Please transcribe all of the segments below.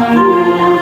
路。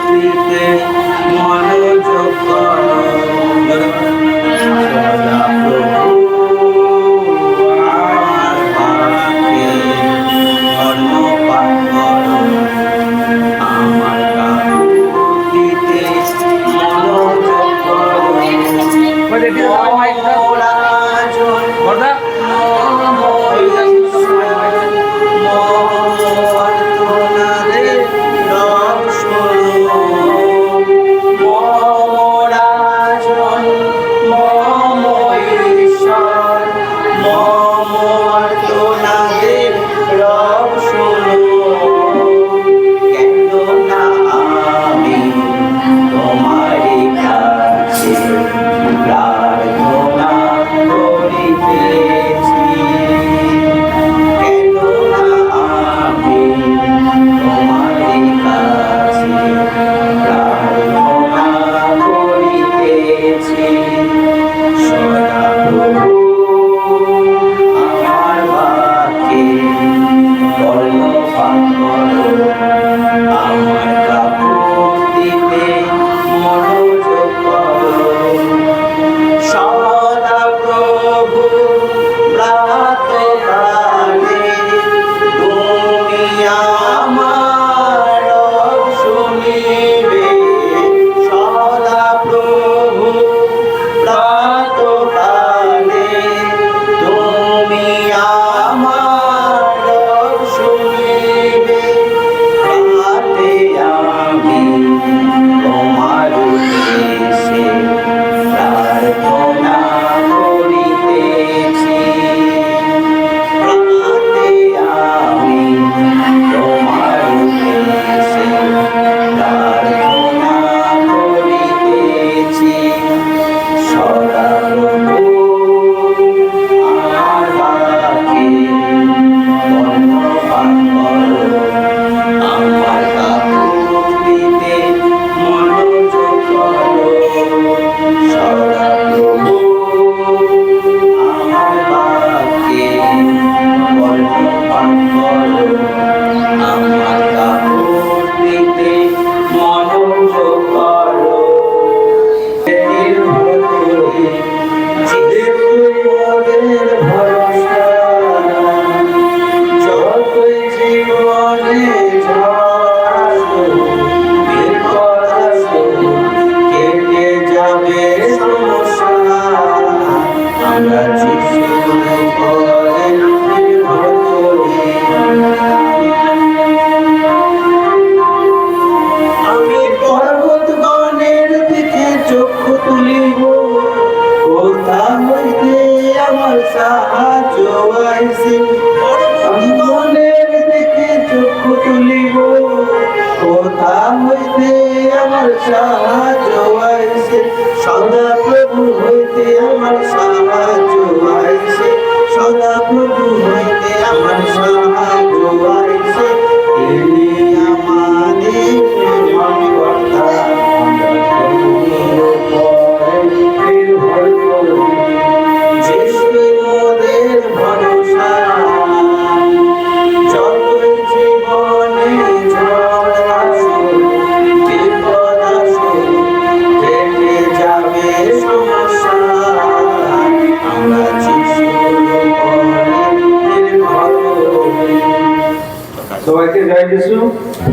18. তোমার সাহায্য আইছে মনের দিকে চক্ষু তুলিব কোথা হইতে আমার সাহায্য আইছে সদা প্রভু হইতে আমার সাহায্য আইছে, সদা প্রভু হইতে Jesus.